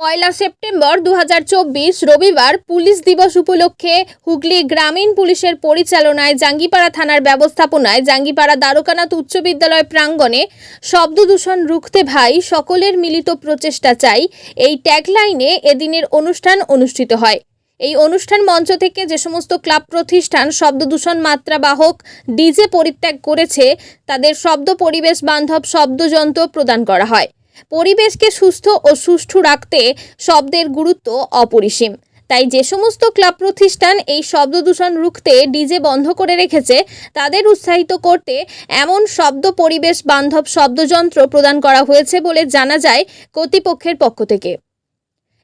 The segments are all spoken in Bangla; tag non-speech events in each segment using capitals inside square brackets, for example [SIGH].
পয়লা সেপ্টেম্বর দু হাজার চব্বিশ রবিবার পুলিশ দিবস উপলক্ষে হুগলি গ্রামীণ পুলিশের পরিচালনায় জাঙ্গিপাড়া থানার ব্যবস্থাপনায় জাঙ্গিপাড়া দ্বারকানাথ উচ্চ বিদ্যালয় প্রাঙ্গণে শব্দ দূষণ রুখতে ভাই সকলের মিলিত প্রচেষ্টা চাই। এই ট্যাগলাইনে এদিনের অনুষ্ঠান অনুষ্ঠিত হয়। এই অনুষ্ঠান মঞ্চ থেকে যে সমস্ত ক্লাব প্রতিষ্ঠান শব্দ দূষণ মাত্রা বাহক ডিজে পরিত্যাগ করেছে, তাদের শব্দ পরিবেশ বান্ধব শব্দযন্ত্র প্রদান করা হয়। পরিবেশকে সুস্থ ও সুষ্ঠু রাখতে শব্দের গুরুত্ব অপরিসীম। তাই যে সমস্ত ক্লাব প্রতিষ্ঠান এই শব্দ দূষণ রুখতে ডিজে বন্ধ করে রেখেছে, তাদের উৎসাহিত করতে এমন শব্দ পরিবেশ বান্ধব শব্দযন্ত্র প্রদান করা হয়েছে বলে জানা যায় কর্তৃপক্ষের পক্ষ থেকে।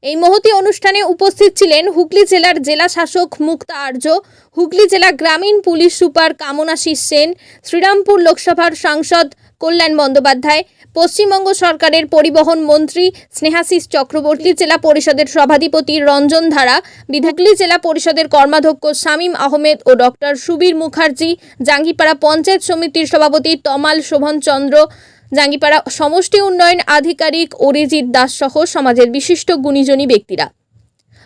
এই মহতি অনুষ্ঠানে উপস্থিত ছিলেন হুগলি জেলার জেলা শাসক মুক্তা আর্য, হুগলি জেলা গ্রামীণ পুলিশ সুপার কামনাশিস সেন, শ্রীরামপুর লোকসভার সাংসদ কল্যাণ বন্দ্যোপাধ্যায় পশ্চিমবঙ্গ সরকারের পরিবহন মন্ত্রী স্নেহাশিস চক্রবর্তী, জেলা পরিষদের সভাধিপতি রঞ্জন ধারা বিধাগলি জেলা পরিষদের কর্মাধ্যক্ষ শামীম আহমেদ ও ডক্টর সুবীর মুখার্জি, জাঙ্গিপাড়া পঞ্চায়েত সমিতির সভাপতি তমাল শোভন চন্দ্র, জাঙ্গিপাড়া সমষ্টি উন্নয়ন আধিকারিক অরিজিৎ দাস সহ সমাজের বিশিষ্ট গুণীজনী ব্যক্তিরা।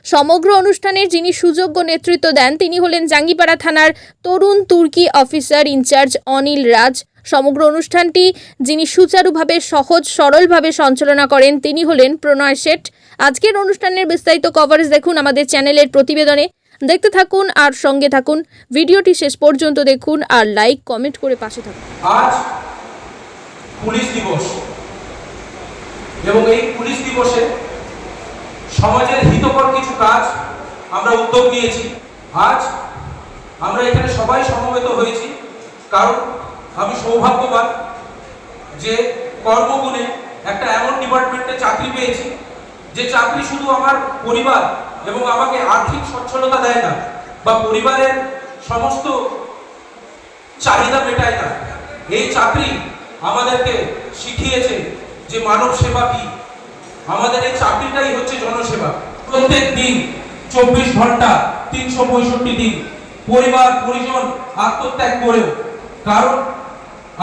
সমগ্র অনুষ্ঠানের যিনি সুযোগ্য নেতৃত্ব দেন, তিনি হলেন জাঙ্গিপাড়া থানার তরুণ তুর্কি অফিসার ইনচার্জ অনিল রাজ সমগ্র অনুষ্ঠানটি যিনি সুচারুভাবে, সহজ, সরলভাবে সঞ্চালনা করেন, তিনি হলেন প্রণয় শেঠ। আজকের অনুষ্ঠানের বিস্তারিত কভারেজ দেখুন আমাদের চ্যানেলের প্রতিবেদনে। দেখতে থাকুন আর সঙ্গে থাকুন। ভিডিওটি শেষ পর্যন্ত দেখুন আর লাইক কমেন্ট করে পাশে থাকুন। আজ পুলিশ দিবস। এবং এই পুলিশ দিবসে সমাজের হিতকর কিছু কাজ আমরা উদ্যোগ নিয়েছি। আজ আমরা এখানে সবাই সমবেত হয়েছি। কারণ আমি সৌভাগ্যবান যে কর্মগুণে একটা এমন ডিপার্টমেন্টে চাকরি পেয়েছি, যে চাকরি শুধু আমার পরিবার এবং আমাকে আর্থিক সচ্ছলতা দেয় না, বা পরিবারের সমস্ত চাহিদা মেটায় না। এই চাকরি আমাদেরকে শিখিয়েছে যে মানব সেবা কি। আমাদের এই চাকরিটাই হচ্ছে জনসেবা। প্রত্যেক দিন চব্বিশ ঘণ্টা তিনশো পঁয়ষট্টি দিন পরিবার পরিজন আত্মত্যাগ করেও, কারণ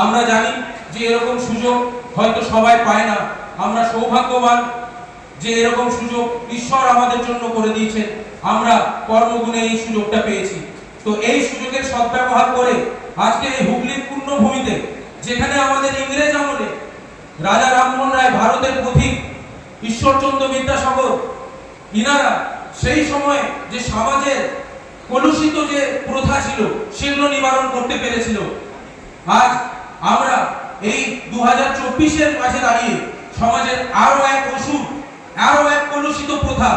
আমরা জানি যে এরকম সুযোগ হয়তো সবাই পায় না। আমরা সৌভাগ্যবান যে এরকম সুযোগ ঈশ্বর আমাদের জন্য করে দিয়েছেন। আমরা কর্মগুণে এই সুযোগটা পেয়েছি। তো এই সুযোগের সদ্ব্যবহার করে আজকে এই হুগলির পূর্ণভূমিতে, যেখানে আমাদের ইংরেজ আমলে রাজা রামমোহন রায় ভারতের পথিক ঈশ্বরচন্দ্র বিদ্যাসাগর, ইনারা সেই সময়ে যে সমাজের কলুষিত যে প্রথা ছিল, সেগুলো নিবারণ করতে পেরেছিল। আজ আমরা এই দু হাজার চব্বিশের মাঝে দাঁড়িয়ে সমাজের আরও এক ওষুধ আরও এক কলুষিত প্রথা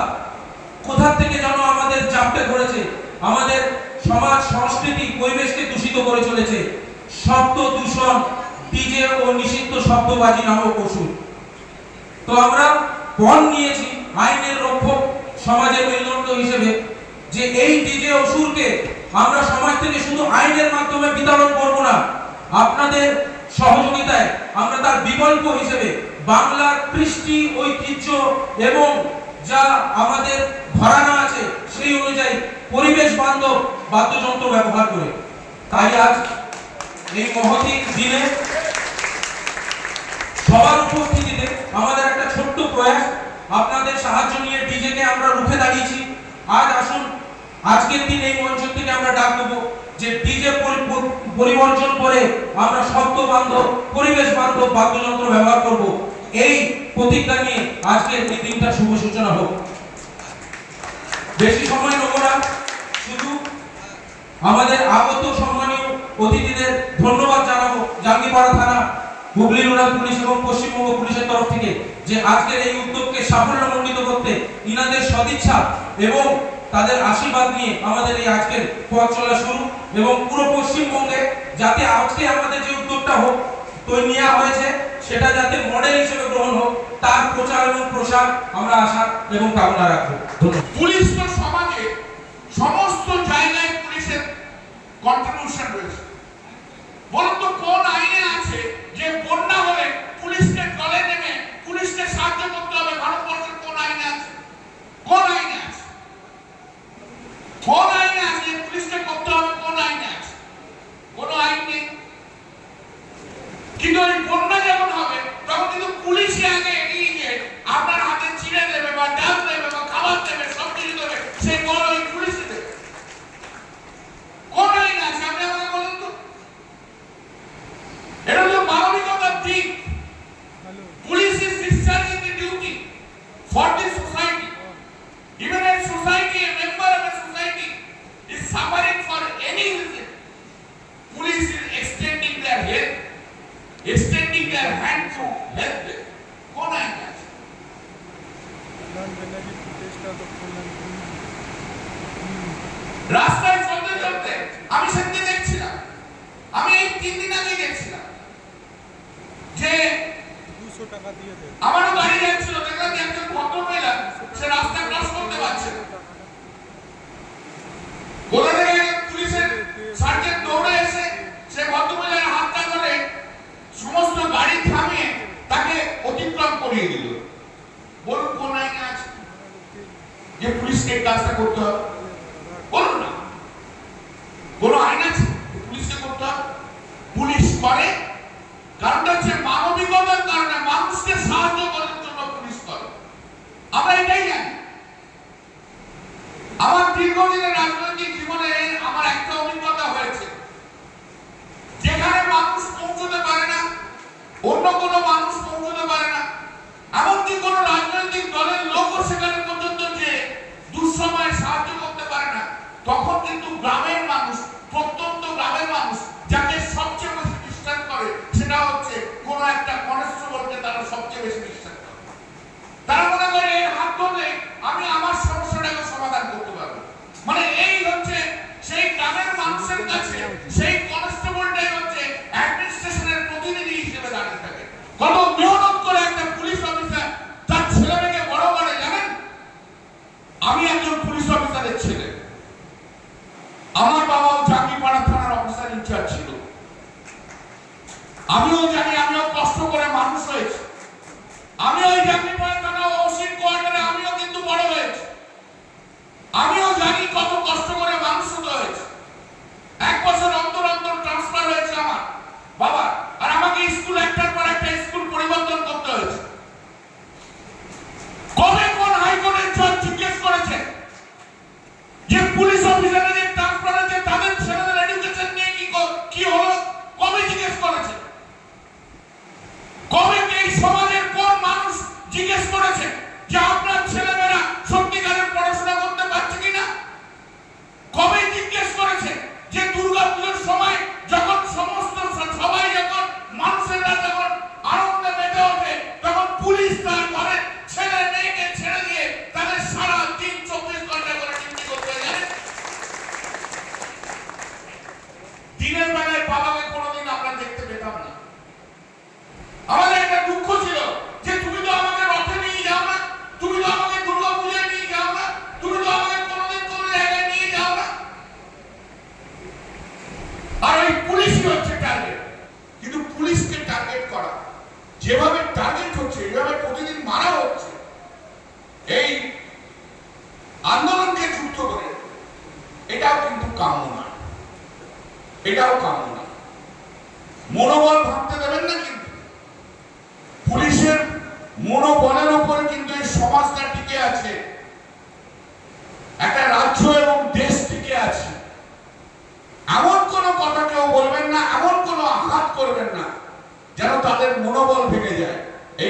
কোথা থেকে যেন আমাদের চাপটে ধরেছে, আমাদের সমাজ, সংস্কৃতি, পরিবেশকে দূষিত করে চলেছে, শব্দ দূষণ, ডিজে ও নিষিদ্ধ শব্দবাজি নামক ওষুধ তো আমরা পণ নিয়েছি আইনের রক্ষক সমাজের মেরুদণ্ড হিসেবে, যে এই ডিজে অসুরকে আমরা সমাজ থেকে শুধু আইনের মাধ্যমে বিতরণ করব না আপনাদের সহযোগিতায় আমরা তার বিকল্প হিসেবে বাংলার কৃষ্টি ঐতিহ্য এবং যা আমাদের ঘরানা আছে সেই অনুযায়ী পরিবেশ বান্ধব বাদ্যযন্ত্র ব্যবহার করে। তাই আজ এই মহতি দিনে সবার উপস্থিতিতে আমাদের একটা ছোট্ট প্রয়াস। আপনাদের সাহায্য নিয়ে ডিজেকে আমরা রুখে দাঁড়িয়েছি। আজ আসুন, আজকের দিন এই মঞ্চ থেকে আমরা ডাক দেবো। যে ডিজে পরিবর্তন করে আমরা শব্দ বান্ধব, পরিবেশ বান্ধব বাদ্যযন্ত্র ব্যবহার করব। এই প্রতিজ্ঞা নিয়ে আজকের এই দিনটা শুভ সূচনা হোক। বেশি সময় নেব না, শুধু আমাদের আগত সম্মানীয় অতিথিদের ধন্যবাদ জানাব। জাঙ্গিপাড়া থানা, হুগলি রুরাল পুলিশ এবং পশ্চিমবঙ্গ পুলিশের তরফ থেকে যে আজকের এই উদ্যোগকে সাফল্যমণ্ডিত করতে ইনাদের সদিচ্ছা এবং তাদের আশীর্বাদ নিয়ে আমাদের এই আজকের পথ চলা শুরু এবং পুরো পশ্চিমবঙ্গে যাতে আজকে আমাদের যে উদ্যোগটা হোক তৈরি নেওয়া হয়েছে, সেটা যাতে মডেল হিসেবে গ্রহণ হোক, তার প্রচার এবং প্রসার আমরা আশা এবং কামনা রাখব। পুলিশ তো সমাজে সমস্ত জায়গায় পুলিশের কন্ট্রিবিউশন রয়েছে বলুন তো কোন আইনে আছে যে বন্যা হলে পুলিশকে দলে নেমে পুলিশকে সাহায্য করতে হবে ভারতবর্ষের কোন আইনে আছে কোন আইনে আছে কোন আইনে আছে যে পুলিশকে করতে হবে কোন আইনে আছে কোন আইন নেই কিন্তু ওই বন্যা যখন হবে তখন কিন্তু পুলিশকে আগে রাস্তায় চলতে চলতে আমি সেদিন দেখছিলাম। আমি এই তিন দিন আগে দেখছিলাম যে দুশো টাকা দিয়ে আমারও গাড়ি যাচ্ছিল, দেখলাম যে একজন ভদ্র মহিলা সে রাস্তা ক্রস করতে পারছে ধরে সমস্ত গাড়ি থামিয়ে তাকে অতিক্রম করিয়ে দিল। বলুন যে পুলিশকে কাজটা করতে হবে। বলুন না। কোন আইন আছে পুলিশকে করতে হবে? পুলিশ করে কারণটা হচ্ছে মানবিকতার কারণে মানুষকে সাহায্য করার জন্য পুলিশ করে। আমরা এটাই জানি। আমার দীর্ঘদিনের রাজনৈতিক জীবনে আমার একটা অভিজ্ঞতা হয়েছে। যেখানে মানুষ পৌঁছতে পারে না, অন্য কোনো মানুষ পৌঁছতে পারে না।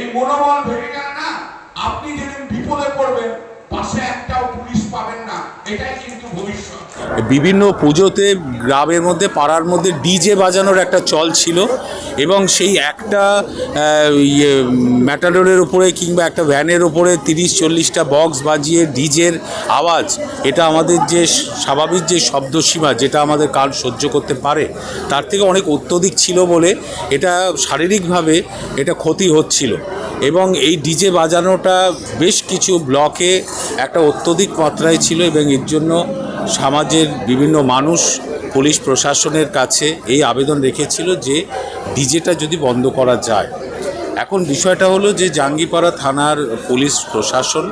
এই মনোবল ভেঙে গেলে না আপনি যেদিন বিপদে পড়বেন পাশে একটাও পুলিশ পাবেন না এটাই কিন্তু ভবিষ্যৎ বিভিন্ন পুজোতে গ্রামের মধ্যে, পাড়ার মধ্যে ডিজে বাজানোর একটা চল ছিল এবং সেই একটা ইয়ে ম্যাটাডোরের উপরে কিংবা একটা ভ্যানের উপরে তিরিশ, চল্লিশটা বক্স বাজিয়ে ডিজের আওয়াজ, এটা আমাদের যে স্বাভাবিক যে শব্দসীমা যেটা আমাদের কান সহ্য করতে পারে, তার থেকে অনেক অত্যধিক ছিল বলে এটা শারীরিকভাবে এটা ক্ষতি হচ্ছিল। এবং এই ডিজে বাজানোটা বেশ কিছু ব্লকে একটা অত্যধিক মাত্রায় ছিল এবং এর জন্য সমাজের বিভিন্ন মানুষ, পুলিশ প্রশাসনের কাছে এই আবেদন রেখেছিল যে ডিজেটা যদি বন্ধ করা যায়। এখন বিষয়টা হলো যে জাঙ্গিপাড়া থানার পুলিশ প্রশাসন,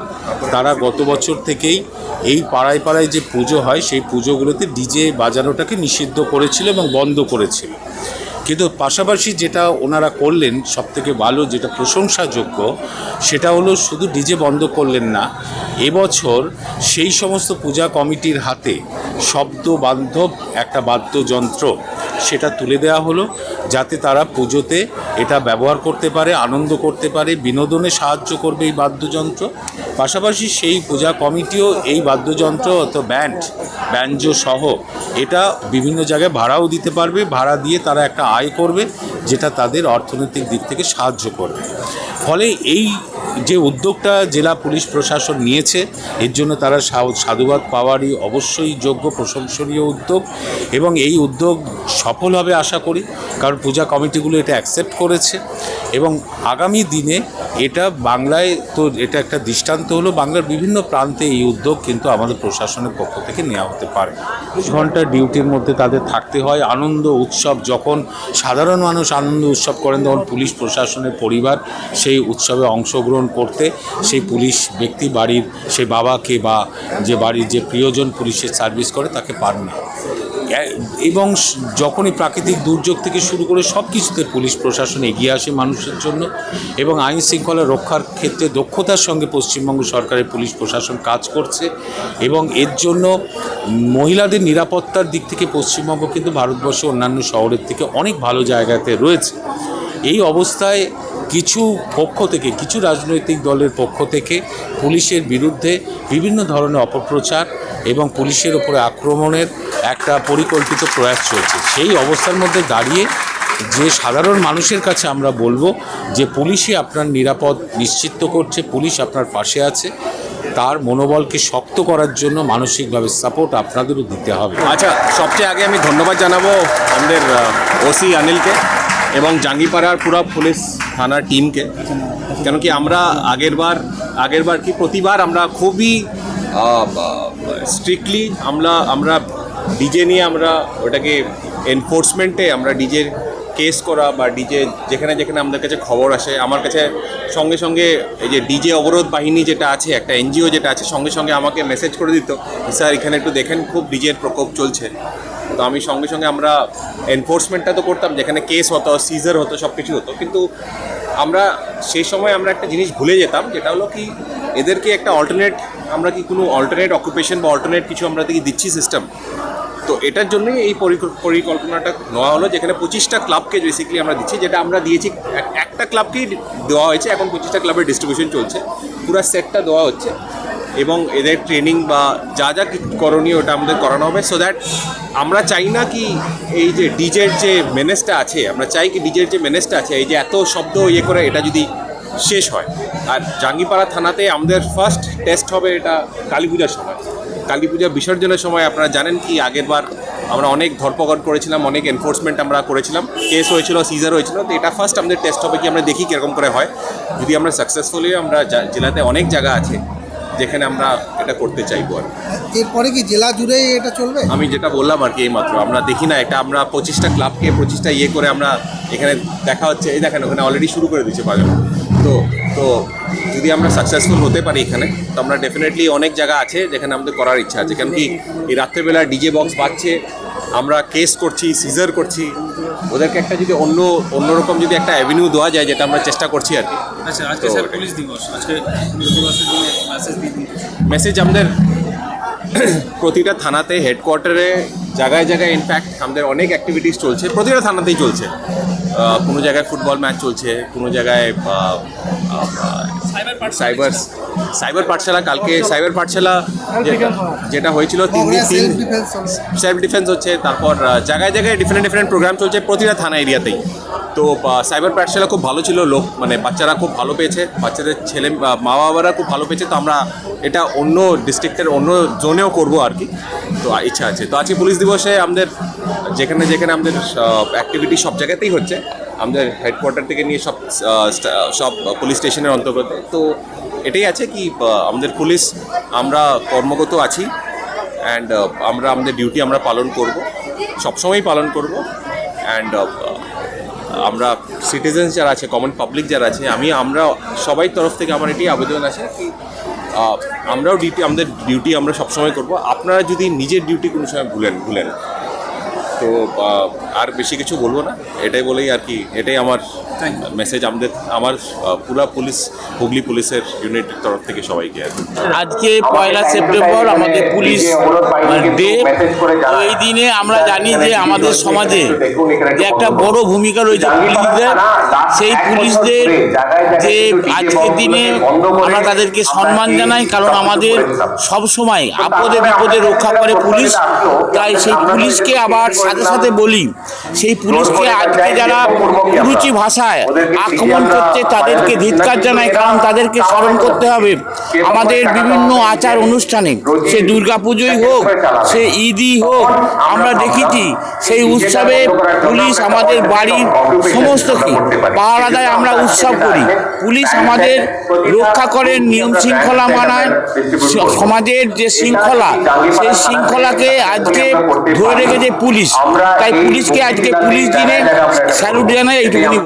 তারা গত বছর থেকেই এই পাড়ায় পাড়ায় যে পুজো হয়, সেই পুজোগুলোতে ডিজে বাজানোটাকে নিষিদ্ধ করেছিল এবং বন্ধ করেছিল। কিন্তু পাশাপাশি যেটা ওনারা করলেন সব থেকে ভালো যেটা প্রশংসাযোগ্য, সেটা হলো শুধু ডিজে বন্ধ করলেন না, এবছর সেই সমস্ত পূজা কমিটির হাতে শব্দ বান্ধব একটা বাদ্যযন্ত্র সেটা তুলে দেওয়া হলো, যাতে তারা পুজোতে এটা ব্যবহার করতে পারে, আনন্দ করতে পারে, বিনোদনে সাহায্য করবে এই বাদ্যযন্ত্র। পাশাপাশি সেই পূজা কমিটিও এই বাদ্যযন্ত্র অত ব্যান্ড ব্যঞ্জ সহ এটা বিভিন্ন জায়গায় ভাড়াও দিতে পারবে, ভাড়া দিয়ে তারা একটা আয় করবে যেটা তাদের অর্থনৈতিক দিক থেকে সাহায্য করবে। ফলে এই যে উদ্যোগটা জেলা পুলিশ প্রশাসন নিয়েছে, এর জন্য তারা সাধুবাদ পাওয়ারই অবশ্যই যোগ্য প্রশংসনীয় উদ্যোগ এবং এই উদ্যোগ সফল হবে আশা করি, কারণ পূজা কমিটিগুলো এটা অ্যাকসেপ্ট করেছে এবং আগামী দিনে এটা বাংলায় তো এটা একটা দৃষ্টান্ত হলো, বাংলার বিভিন্ন প্রান্তে এই উদ্যোগ কিন্তু আমাদের প্রশাসনের পক্ষ থেকে নেওয়া হতে পারে। ঘণ্টা ডিউটির মধ্যে তাদের থাকতে হয়, আনন্দ, উৎসব যখন সাধারণ মানুষ আনন্দ উৎসব করেন, তখন পুলিশ প্রশাসনের পরিবার সেই উৎসবে অংশগ্রহণ করতে সেই পুলিশ ব্যক্তি বাড়ির সেই বাবাকে বা যে বাড়ির যে প্রিয়জন পুলিশের সার্ভিস করে তাকে পান না। এবং যখনই প্রাকৃতিক দুর্যোগ থেকে শুরু করে সব কিছুতে পুলিশ প্রশাসন এগিয়ে আসে মানুষের জন্য এবং আইন শৃঙ্খলা রক্ষার ক্ষেত্রে দক্ষতার সঙ্গে পশ্চিমবঙ্গ সরকারের পুলিশ প্রশাসন কাজ করছে এবং এর জন্য মহিলাদের নিরাপত্তার দিক থেকে পশ্চিমবঙ্গ কিন্তু ভারতবর্ষের অন্যান্য শহরের থেকে অনেক ভালো জায়গাতে রয়েছে। এই অবস্থায় কিছু পক্ষ থেকে, কিছু রাজনৈতিক দলের পক্ষ থেকে পুলিশের বিরুদ্ধে বিভিন্ন ধরনের অপপ্রচার এবং পুলিশের ওপরে আক্রমণের একটা পরিকল্পিত প্রয়াস চলছে। সেই অবস্থার মধ্যে দাঁড়িয়ে যে সাধারণ মানুষের কাছে আমরা বলব যে পুলিশই আপনার নিরাপদ নিশ্চিত করছে, পুলিশ আপনার পাশে আছে, তার মনোবলকে শক্ত করার জন্য মানসিকভাবে সাপোর্ট আপনাদেরও দিতে হবে। আচ্ছা সবচেয়ে আগে আমি ধন্যবাদ জানাব আমাদের ওসি অনিলকে এবং জাঙ্গিপাড়ার পুরো পুলিশ থানার টিমকে। কেন কি আমরা আগেরবার আগেরবার কি প্রতিবার আমরা খুবই স্ট্রিক্টলি আমরা আমরা ডিজে নিয়ে আমরা ওটাকে এনফোর্সমেন্টে আমরা ডিজের কেস করা বা ডিজে যেখানে যেখানে আমাদের কাছে খবর আসে, আমার কাছে সঙ্গে সঙ্গে এই যে ডিজে অবরোধ বাহিনী যেটা আছে, একটা এনজিও যেটা আছে, সঙ্গে সঙ্গে আমাকে মেসেজ করে দিত, স্যার, এখানে একটু দেখেন, খুব ডিজের প্রকোপ চলছে। তো আমি সঙ্গে সঙ্গে আমরা এনফোর্সমেন্টটা তো করতাম, যেখানে কেস হতো সিজার হতো সব কিছু হতো। কিন্তু আমরা সেই সময় আমরা একটা জিনিস ভুলে যেতাম, যেটা হলো কি, এদেরকে একটা অল্টারনেট আমরা কি কোনো অল্টারনেট অকুপেশন বা অল্টারনেট কিছু আমরা কি দিচ্ছি সিস্টেম তো এটার জন্যই এই পরিকল্পনাটা নেওয়া হলো, যেখানে পঁচিশটা ক্লাবকে বেসিক্যালি আমরা দিচ্ছি, যেটা আমরা দিয়েছি একটা ক্লাবকেই দেওয়া হয়েছে, এখন পঁচিশটা ক্লাবের ডিস্ট্রিবিউশন চলছে, পুরো সেটটা দেওয়া হচ্ছে। এবং এদের ট্রেনিং বা যা যা করণীয় ওটা আমাদের করানো হবে। সো দ্যাট আমরা চাই না কি এই যে ডিজের যে মেনেসটা আছে, আমরা চাই কি ডিজের যে মেনেসটা আছে, এই যে এত শব্দ ইয়ে করে এটা যদি শেষ হয়। আর জাঙ্গিপাড়া থানাতে আমাদের ফার্স্ট টেস্ট হবে এটা কালী পূজার সময়। কালী পূজা বিসর্জনের সময় আপনারা জানেন কি আগেরবার আমরা অনেক ধরপকড় করেছিলাম, অনেক এনফোর্সমেন্ট আমরা করেছিলাম। কেস হয়েছিল সিজার হয়েছিল, তো এটা ফার্স্ট আমাদের টেস্ট হবে কি, আমরা দেখি কীরকম করে হয়। যদি আমরা সাকসেসফুলি আমরা জেলাতে অনেক জায়গা আছে যেখানে আমরা এটা করতে চাইব আর এরপরে কি জেলা জুড়ে এটা চলবে? আমি যেটা বললাম আর কি এই মাত্র আমরা দেখি না এটা আমরা পঁচিশটা ক্লাবকে পঁচিশটা ইয়ে করে আমরা এখানে দেখা হচ্ছে। এই দেখেন ওখানে অলরেডি শুরু করে দিচ্ছে বাজানো তো তো যদি আমরা সাকসেসফুল হতে পারি এখানে তো আমরা ডেফিনেটলি অনেক জায়গা আছে যেখানে আমাদের করার ইচ্ছা আছে। কেন কি এই রাত্রেবেলা ডিজে বক্স বাজছে আমরা কেস করছি সিজার করছি ওদেরকে একটা যদি অন্য অন্যরকম যদি একটা অ্যাভিনিউ দেওয়া যায় যেটা আমরা চেষ্টা করছি আর কি। আচ্ছা আজকে স্যার পুলিশ দিবস। আজকে পুলিশ দিবসের জন্য মেসেজ দিন। মেসেজ আমাদের [CLEARS THROAT] প্রতিটা থানাতে হেডকোয়ার্টারে জায়গায় জায়গায় ইনফ্যাক্ট আমাদের অনেক অ্যাক্টিভিটিস চলছে প্রতিটা থানাতেই চলছে। কোনো জায়গায় ফুটবল ম্যাচ চলছে কোনো জায়গায় সাইবার সাইবার পাঠশালা কালকে সাইবার পাঠশালা যেটা যেটা হয়েছিল তিন দিন তিন সেলফ ডিফেন্স হচ্ছে তারপর জায়গায় জায়গায় ডিফারেন্ট ডিফারেন্ট প্রোগ্রাম চলছে প্রতিটা থানা এরিয়াতেই তো সাইবার পাঠশালা খুব ভালো ছিল, লোক মানে বাচ্চারা খুব ভালো পেয়েছে, বাচ্চাদের ছেলে মা বাবারা খুব ভালো পেয়েছে, তো আমরা এটা অন্য ডিস্ট্রিক্টের অন্য জোনেও করব আর কি। তো ইচ্ছা আছে। তো, আজকে পুলিশ দিবসে আমাদের, যেখানে যেখানে আমাদের অ্যাক্টিভিটি সব জায়গাতেই হচ্ছে। আমাদের হেডকোয়ার্টার থেকে নিয়ে সব সব পুলিশ স্টেশনের অন্তর্গত। তো, এটাই আছে কি আমাদের পুলিশ আমরা কর্মগত আছি। অ্যান্ড আমরা, আমাদের ডিউটি আমরা পালন করব। সবসময়ই পালন করব। অ্যান্ড আমরা সিটিজেন্স যারা আছে কমন পাবলিক যারা আছে, আমি, আমরা সবাই তরফ থেকে আমার এটি আবেদন আছে কি আমরাও ডিউটি আমাদের ডিউটি আমরা সবসময় করব। আপনারা যদি নিজের ডিউটি কোনো সময় ভুলেন ভুলেন। তো আর বেশি কিছু বলব না। এটাই বলেই আর কি এটাই আমার মেসেজ আমাদের আমার পুরা পুলিশ হুগলি পুলিশের ইউনিটের তরফ থেকে সবাইকে আর কি। আজকে পয়লা সেপ্টেম্বর আমাদের পুলিশ ডে তো এই দিনে আমরা জানি যে আমাদের সমাজে যে একটা বড় ভূমিকা রয়েছে পুলিশদের সেই পুলিশদের যে আজকের দিনে আমরা তাদেরকে সম্মান জানাই কারণ আমাদের সব সময় আপদে বিপদে রক্ষা করে পুলিশ তাই সেই পুলিশকে আবার সাথে সাথে বলি। সেই পুলিশকে আজকে যারা কুরুচি ভাষায় আক্রমণ করছে তাদেরকে ধিৎকার জানাই কারণ তাদেরকে স্মরণ করতে হবে। আমাদের বিভিন্ন আচার অনুষ্ঠানে সে দুর্গাপুজোই হোক সে ঈদই হোক আমরা দেখেছি সেই উৎসবে পুলিশ আমাদের বাড়ির সমস্ত কি পাহারা দেয় আমরা উৎসব করি। পুলিশ আমাদের রক্ষা করে নিয়ম শৃঙ্খলা মানায় সমাজের যে শৃঙ্খলা সেই শৃঙ্খলাকে আজকে ধরে রেখেছে পুলিশ। তাই পুলিশকে আজকে পুলিশ দিনে স্যালুট জানাই এইটুকুনি।